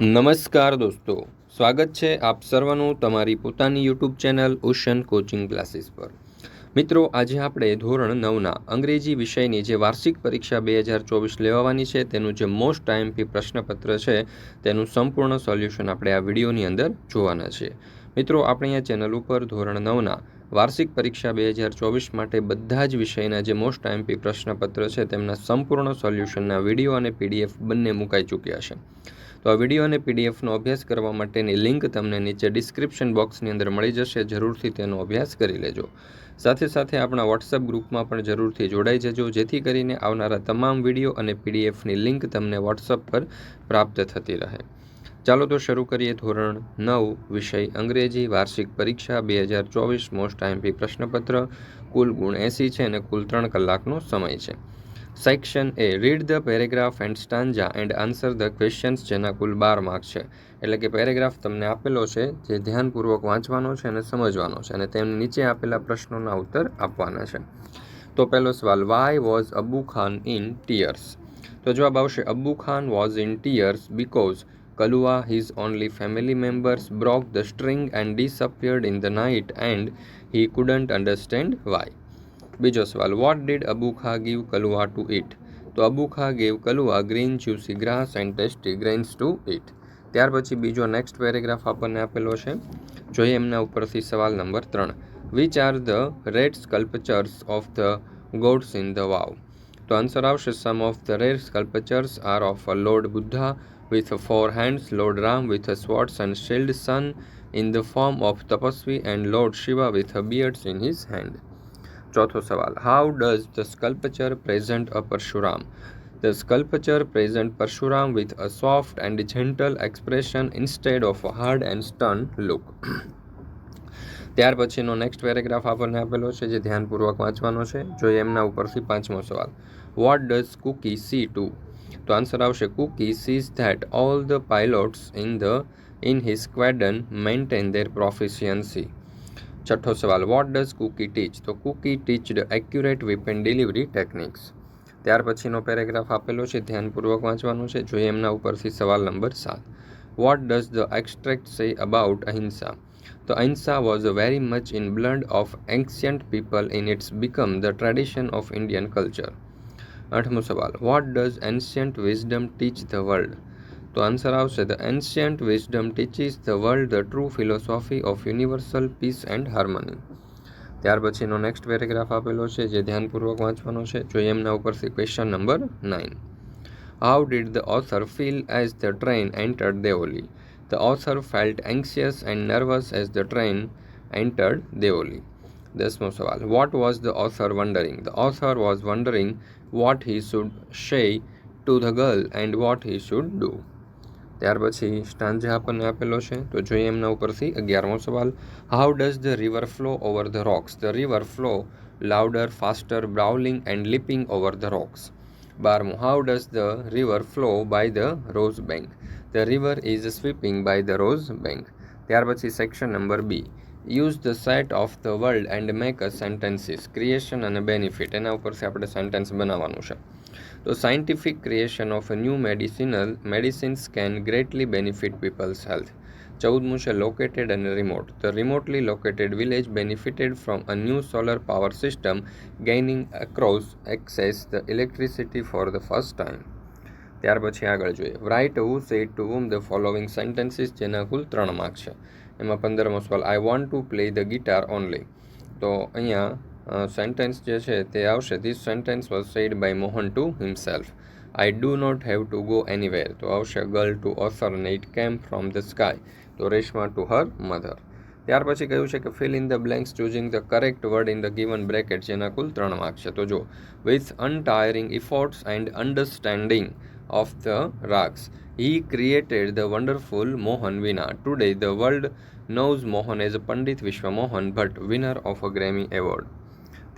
નમસ્કાર દોસ્તો, સ્વાગત છે આપ સર્વનું તમારી પોતાની YouTube channel ocean coaching classes પર. મિત્રો, આજે આપણે ધોરણ નવના અંગ્રેજી વિષયની જે વાર્ષિક પરીક્ષા બે હજાર ચોવીસ લેવાની છે, તેનું જે મોસ્ટ આઈએમપી પ્રશ્નપત્ર છે, તેનું સંપૂર્ણ સોલ્યુશન આપણે આ વિડીયોની અંદર જોવાના છીએ મિત્રો, આપણે આ ચેનલ ઉપર ધોરણ નવના વાર્ષિક પરીક્ષા બે હજાર ચોવીસ માટે બધા જ વિષયના જે મોસ્ટ ટાઈમપી પ્રશ્નપત્ર છે, તેમના સંપૂર્ણ સોલ્યુશનના વીડિયો અને પીડીએફ બંને મુકાઈ ચૂક્યા છે. તો આ વીડિયો અને પીડીએફનો અભ્યાસ કરવા માટેની લિંક તમને નીચે ડિસ્ક્રિપ્શન બોક્સની અંદર મળી જશે. જરૂરથી તેનો અભ્યાસ કરી લેજો. સાથે સાથે આપણા વોટ્સઅપ ગ્રુપમાં પણ જરૂરથી જોડાઈ જજો. જેથી કરીને આવનારા તમામ વીડિયો અને પીડીએફની લિંક તમને વોટ્સઅપ પર પ્રાપ્ત થતી રહે. ચાલો તો શરૂ કરીએ ધોરણ નવ, વિષય અંગ્રેજી, વાર્ષિક પરીક્ષા, બે હજાર ચોવીસ, મોસ્ટ આઈમ્પી પ્રશ્નપત્ર. કુલ ગુણ એંસી છે અને કુલ ત્રણ કલાકનો સમય છે. Section A read the paragraph and stanza and answer the questions જેના કુલ બાર માર્ક છે. એટલે કે પેરેગ્રાફ તમને આપેલો છે, જે ધ્યાનપૂર્વક વાંચવાનો છે અને સમજવાનો છે અને તેમને નીચે આપેલા પ્રશ્નોના ઉત્તર આપવાના છે. તો પહેલો સવાલ why was Abu Khan in tears તો જવાબ આવશે Abu Khan was in tears because Kalua his only family members broke the string and disappeared in the night and he couldn't understand why બીજો સવાલ વોટ ડીડ અબુ ખા give Kalua to eat તો Abu Khan gave Kalua green juicy grass and tasty grains to eat ત્યાર પછી બીજો next paragraph આપણને આપેલો છે. જોઈએ એમના ઉપરથી સવાલ નંબર ત્રણ. Which are the red sculptures of the gods in the vav તો આન્સર આવશે some of the red sculptures are of a lord Buddha with four hands lord Ram with a swords and shield, sun in the form of tapasvi and lord Shiva with beards in his hand. ચોથો સવાલ. How does the sculpture present a Parshuram the sculpture present Parshuram with a soft and gentle expression instead of a hard and stern look ત્યાર પછીનો next paragraph આપણને આપેલો છે, જે ધ્યાનપૂર્વક વાંચવાનો છે. જોઈએ એમના ઉપરથી પાંચમો સવાલ. What does Cookie see to તો આન્સર આવશે Cookie sees that all the pilots in the in his squadron maintain their proficiency છઠ્ઠો સવાલ વોટ ડઝ કુકી ટીચ તો Cookie teached accurate weapon delivery techniques ત્યાર પછીનો પેરેગ્રાફ આપેલો છે, ધ્યાનપૂર્વક વાંચવાનું છે. જોઈએ એમના ઉપરથી સવાલ નંબર સાત. What does the extract say about ahimsa? તો ahimsa was very much in blood of ancient people in it's become the tradition of Indian culture આઠમો સવાલ what does ancient wisdom teach the world તો answer આવશે. The ancient wisdom teaches the world the true philosophy of universal peace and harmony ત્યાર પછીનો next paragraph આપેલો છે, જે ધ્યાનપૂર્વક વાંચવાનો છે. જોઈએ એમના ઉપરથી question number nine how did the author feel as the train entered Deoli the author felt anxious and nervous as the train entered Deoli દસમો સવાલ. What was the author wondering the author was wondering what he should say to the girl and what he should do ત્યાર પછી સ્ટાંજે આપણને આપેલો છે, તો જોઈએ એમના ઉપરથી અગિયારમો સવાલ. How does the river flow over the rocks the river flow louder faster brawling and leaping over the rocks બારમું how does the river flow by the rose bank the river is sweeping by the rose bank ત્યાર પછી section number B use the set of the world and make a sentences creation અને benefit એના ઉપરથી આપણે sentence બનાવવાનું છે. તો scientific creation of new medicinal medicines can greatly benefit people's health. ચૌદમું છે લોકેટેડ અને remote the remotely located village benefited from a new solar power system gaining across access the electricity for the first time ત્યાર પછી આગળ જોઈએ. Write who said to whom the following sentences જેના કુલ ત્રણ mark છે. એમાં પંદરમો સવાલ I want to play the guitar only તો અહીંયા સેન્ટેન્સ જે છે તે આવશે. This sentence was said by Mohan to himself I do not have to go anywhere તો આવશે ગર્લ ટુ ઓસર અને it came from the sky તો રેશમા ટુ હર મધર ત્યાર પછી કહ્યું છે કે fill in the blanks choosing the correct word in the given bracket જેના કુલ ત્રણ માર્ક છે. તો જો with untiring efforts and understanding of the ragas he created the wonderful Mohan Veena today the world knows Mohan as a pandit Vishwa Bhatt but of a a award.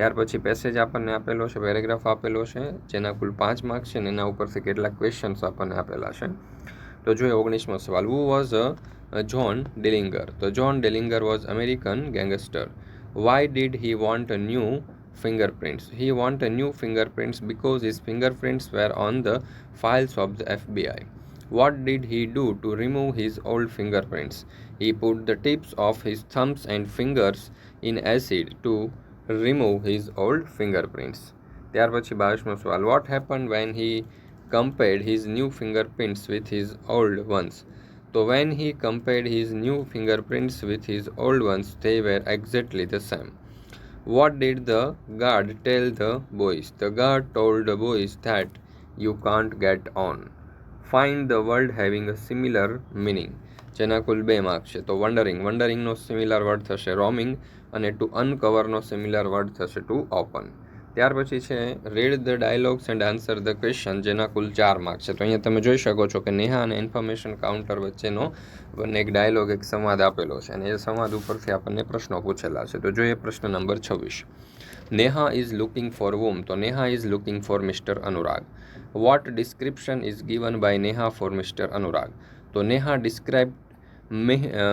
ત્યાર પછી passage આપણને આપેલો છે paragraph આપેલો છે જેના કુલ પાંચ માર્ક્સ છે ને એના ઉપરથી કેટલાક ક્વેશ્ચન્સ આપણને આપેલા છે તો જોઈએ ઓગણીસમો સવાલ who was a John Dillinger તો John Dillinger was American gangster why did he want a new fingerprints. He want a new fingerprints because his fingerprints were on the files of the FBI. What did he do to remove his old fingerprints? He put the tips of his thumbs and fingers in acid to remove his old fingerprints. ત્યાર પછી બાવીસમો સવાલ what happen when he compared his new fingerprints with his old ones તો when he compared his new fingerprints with his old ones they were exactly the same. What did the guard tell the boys? The guard told the boys that you can't get on. Find the word having a similar meaning. જેના કુલ બે mark છે તો wandering વન્ડરિંગનો similar word થશે roaming અને to અનકવરનો similar word થશે ટુ ઓપન ત્યાર પછી છે read the dialogues and answer the question જેના કુલ ચાર માર્ક છે. તો અહીંયા તમે જોઈ શકો છો કે નેહા અને ઇન્ફોર્મેશન કાઉન્ટર વચ્ચેનો બંને એક ડાયલોગ એક સંવાદ આપેલો છે. અને એ સંવાદ ઉપરથી આપણને પ્રશ્નો પૂછેલા છે. તો જોઈએ પ્રશ્ન નંબર છવ્વીસ. Neha is looking for whom તો Neha is looking for mister Anurag. What description is given by Neha for mister Anurag? તો Neha describe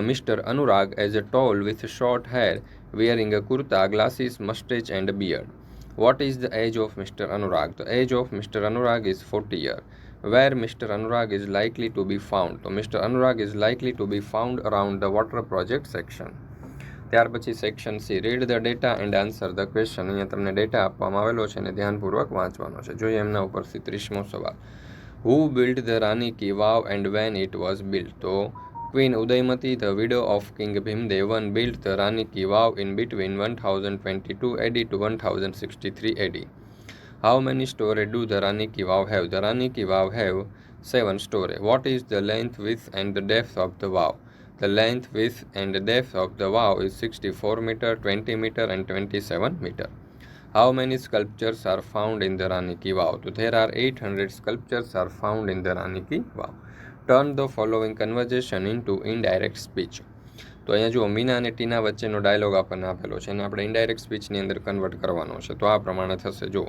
mister Anurag as a tall with short hair wearing a kurta, glasses, mustache, a beard. What is the age of Mr. Anurag? The age of Mr. Anurag is 40 years. Where Mr. Anurag is likely to be found? So Mr. Anurag is likely to be found around the water project section. ત્યાર પછી section C read the data and answer the question અહીંયા તમને data આપવામાં આવેલો છે અને ધ્યાનપૂર્વક વાંચવાનો છે જોઈએ એમના ઉપરથી ત્રીસમો સવાલ who build the Rani ki Vav and when it was build તો Queen Udaimati, the widow of King Bhimdevan, built the Rani Ki Vav in between 1022 AD to 1063 AD. How many stories do the Rani Ki Vav have? The Rani Ki Vav have seven stories. What is the length, width, and the depth of the Vav? The length, width, and depth of the Vav is 64 meter, 20 meter, and 27 meter. How many sculptures are found in the Rani Ki Vav? So there are 800 sculptures are found in the Rani Ki Vav. Turn the following conversation into indirect speech. તો અહીંયા જુઓ મીના અને ટીના વચ્ચેનો dialogue આપણને આપેલો છે એને આપણે ઇનડાયરેક્ટ સ્પીચની અંદર કન્વર્ટ કરવાનો છે તો આ પ્રમાણે થશે જુઓ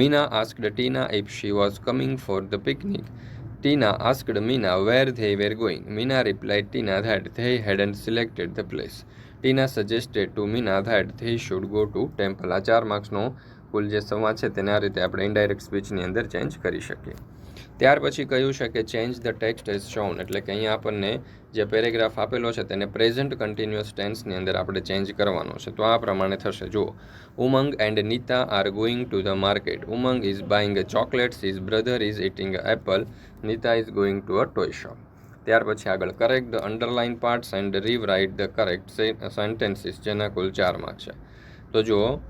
Meena asked Tina if she was coming for the picnic Tina asked Meena where they were going. Meena replied Tina that they hadn't selected the place. Tina suggested to Meena that they should go to temple. આ ચાર માર્ક્સનો કુલ જે સંવાદ છે તેને રીતે આપણે indirect સ્પીચની અંદર change કરી શકીએ ત્યાર પછી કહ્યું છે કે change the text as shown એટલે કે અહીંયા આપણને જે પેરેગ્રાફ આપેલો છે તેને પ્રેઝન્ટ કન્ટિન્યુઅસ ટેન્સની અંદર આપણે ચેન્જ કરવાનો છે. તો આ પ્રમાણે થશે. જુઓ. Umang and Neeta are going to the market Umang is buying a chocolates is brother is eating a apple Neeta is going to a toy shop ત્યાર પછી આગળ. Correct the underline parts and rewrite the correct sentences જેના કુલ ચાર mark છે. તો જુઓ.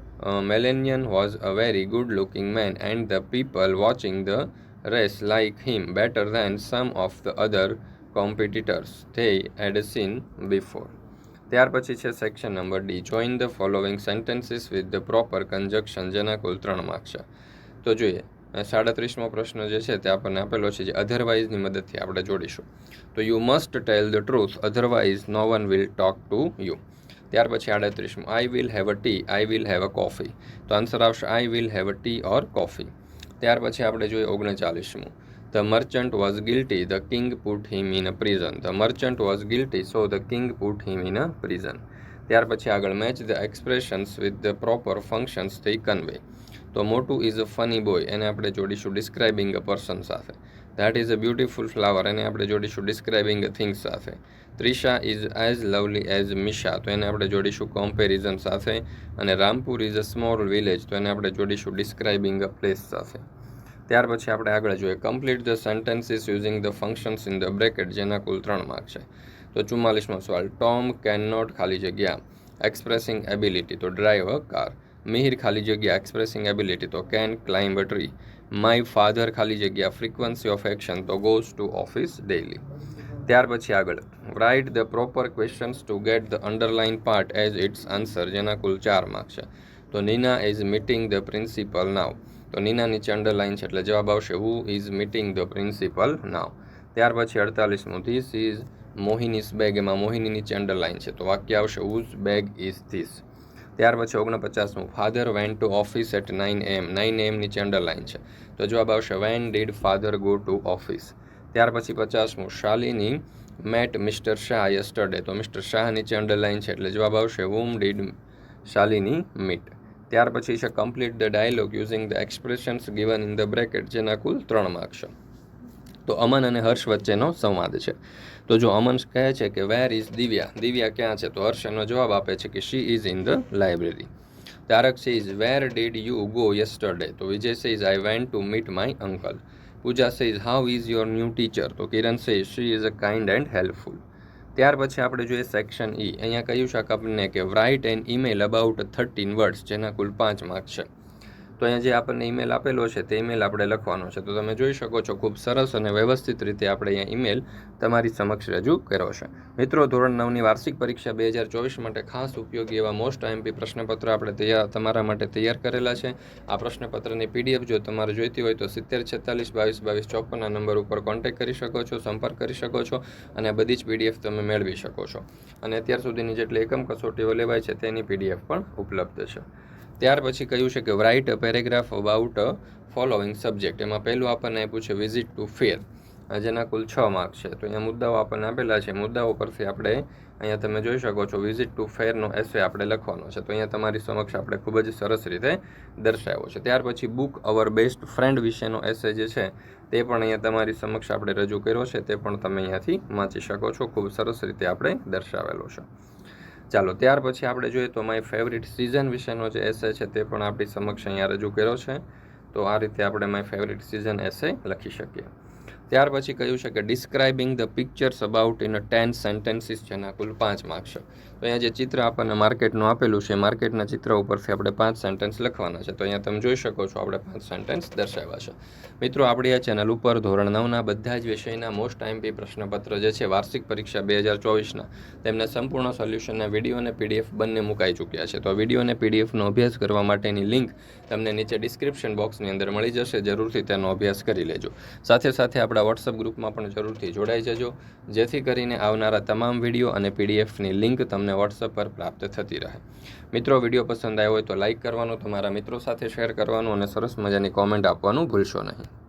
Melanion was a very good looking man and the people watching the race like him better than some of the other competitors they had seen before. ત્યાર પછી છે section number D join the following sentences with the proper conjunction જેના કુલ ત્રણ mark છે. તો જોઈએ સાડત્રીસમો પ્રશ્ન જે છે તે આપણને આપેલો છે જે અધરવાઇઝની મદદથી આપણે જોડીશું. તો you must tell the truth otherwise no one will talk to you ત્યાર પછી આડત્રીસમું I will have a tea I will have a coffee તો આન્સર આવશે I will have a tea or coffee ત્યાર પછી આપણે જોઈએ ઓગણચાલીસમું. The merchant was guilty the king put him in a prison the merchant was guilty so the king put him in a prison ત્યાર પછી આગળ match the expressions with the proper functions થઈ convey તો Motu is a funny boy એને આપણે જોડીશું describing a person સાથે. That is a beautiful flower એને આપણે જોડીશું ડિસ્ક્રાઇબિંગ અ થિંગ્સ સાથે. Trisha is as lovely as Misha તો એને આપણે જોડીશું કોમ્પેરિઝન સાથે. અને Rampur is a small village તો એને આપણે જોડીશું ડિસ્ક્રાઇબિંગ અ પ્લેસ સાથે. ત્યાર પછી આપણે આગળ જોઈએ. Complete the sentences using the functions in the bracket જેના કુલ ત્રણ માર્ક છે. તો ચુમ્માલીસમો સવાલ. ટોમ કેન નોટ ખાલી જગ્યા. એક્સપ્રેસિંગ એબિલિટી તો ડ્રાઈવ અ કાર મિહિર ખાલી જગ્યા એક્સપ્રેસિંગ એબિલિટી તો can climb tree my father ખાલી જગ્યા ફ્રીક્વન્સી ઓફ એક્શન તો ગોઝ ટુ ઓફિસ ડેઇલી ત્યાર પછી આગળ. Write the proper questions to get the underline part as its answer જેના કુલ ચાર માર્ક છે. તો Neena is meeting the principal now તો નીના નીચે અંડરલાઇન છે એટલે જવાબ આવશે who is meeting the principal now ત્યાર પછી અડતાલીસમું ધીસ ઇઝ મોહિનીસ બેગ એમાં મોહિની નીચે અંડરલાઇન છે. તો વાક્ય આવશે હુઝ બેગ ઇઝ ધીસ ત્યાર પછી ઓગણપચાસમું father went to office at nine AM nine AM નીચે અંડરલાઇન છે. તો જવાબ આવશે when did father go to office ત્યાર પછી પચાસમું Shalini met mister Shah yesterday તો મિસ્ટર શાહ નીચે અંડરલાઇન છે, એટલે જવાબ આવશે વુમ ડીડ શાલિની મીટ ત્યાર પછી છે complete the dialogue using the expressions given in the bracket જેના કુલ ત્રણ માર્ક છે. તો અમન અને હર્ષ વચ્ચેનો સંવાદ છે. તો જો અમન કહે છે કે વેર ઇઝ દિવ્યા? દિવ્યા ક્યાં છે? તો હર્ષ એનો જવાબ આપે છે કે she is in the library Tarak says where did you go yesterday તો Vijay says I went to meet my uncle Pooja says how is your new teacher તો Kiran says she is a kind and helpful ત્યાર પછી આપણે જોઈએ section E અહીંયા કહ્યું છે આપણને કે write an email about thirteen words જેના કુલ પાંચ માર્ક છે. તો અહીંયા જે આપણને ઈમેલ આપેલો છે, તે ઈમેલ આપણે લખવાનો છે. તો તમે જોઈ શકો છો, ખૂબ સરસ અને વ્યવસ્થિત રીતે આપણે અહીંયા ઈમેલ તમારી સમક્ષ રજૂ કર્યો છે. મિત્રો, ધોરણ નવની વાર્ષિક પરીક્ષા બે હજાર ચોવીસ માટે ખાસ ઉપયોગી એવા મોસ્ટ આઈએમપી પ્રશ્નપત્ર આપણે તૈયાર, તમારા માટે તૈયાર કરેલા છે. આ પ્રશ્નપત્રની પીડીએફ જો તમારે જોઈતી હોય તો સિત્તેર, છેતાલીસ, બાવીસ બાવીસ ચોપનના નંબર ઉપર કોન્ટેક્ટ કરી શકો છો, સંપર્ક કરી શકો છો અને આ બધી જ પીડીએફ તમે મેળવી શકો છો. અને અત્યાર સુધીની જેટલી એકમ કસોટીઓ લેવાય છે, તેની પીડીએફ પણ ઉપલબ્ધ છે. ત્યાર પછી કહ્યું છે કે write a paragraph about a following subject એમાં પહેલું આપણને આપ્યું છે વિઝિટ ટુ ફેર જેના કુલ છ માર્ક છે. તો અહીંયા મુદ્દાઓ આપણને આપેલા છે. મુદ્દાઓ પરથી આપણે અહીંયા તમે જોઈ શકો છો વિઝિટ ટુ ફેરનો એસે આપણે લખવાનો છે. તો અહીંયા તમારી સમક્ષ આપણે ખૂબ જ સરસ રીતે દર્શાવ્યો છે. ત્યાર પછી બુક અવર બેસ્ટ ફ્રેન્ડ વિશેનો એસે જે છે, તે પણ અહીંયા તમારી સમક્ષ આપણે રજૂ કર્યો છે. તે પણ તમે અહીંયાથી વાંચી શકો છો. ખૂબ સરસ રીતે આપણે દર્શાવેલો છે. ચાલો, ત્યાર પછી આપણે જોઈએ તો માય ફેવરિટ સિઝન વિશેનો જે એસે છે તે પણ આપણી સમક્ષ અહીંયા રજૂ કર્યો છે. તો આ રીતે આપણે માય ફેવરિટ સિઝન એસે લખી શકીએ. ત્યાર પછી કહ્યું છે કે describing the pictures about in a ten sentences જેના કુલ પાંચ માર્ક્સ તો અહીંયા જે ચિત્ર આપણને માર્કેટનું આપેલું છે માર્કેટના ચિત્ર ઉપરથી આપણે પાંચ સેન્ટેન્સ લખવાના છે. તો અહીંયા તમે જોઈ શકો છો, આપણે પાંચ સેન્ટેન્સ દર્શાવ્યા છે. મિત્રો, આપણી આ ચેનલ ઉપર ધોરણ નવના બધા જ વિષયના મોસ્ટ આઈમપી પ્રશ્નપત્ર જે છે, વાર્ષિક પરીક્ષા બે હજાર ચોવીસના, તેમના સંપૂર્ણ સોલ્યુશનના વીડિયો અને પીડીએફ બંને મુકાઈ ચૂક્યા છે. તો વીડિયો અને પીડીએફનો અભ્યાસ કરવા માટેની લિંક તમને નીચે ડિસ્ક્રિપ્શન બોક્સની અંદર મળી જશે. જરૂરથી તેનો અભ્યાસ કરી લેજો. સાથે સાથે આપણા વોટ્સઅપ ગ્રુપમાં પણ જરૂરથી જોડાઈ જજો. જેથી કરીને આવનારા તમામ વીડિયો અને પીડીએફની લિંક તમને વોટ્સઅપ પર પ્રાપ્ત થતી રહે. મિત્રો, વીડિયો પસંદ આવ્યો હોય તો લાઇક કરવાનું, તમારા મિત્રો સાથે શેર કરવાનું અને સરસ મજાની કોમેન્ટ આપવાનું ભૂલશો નહીં.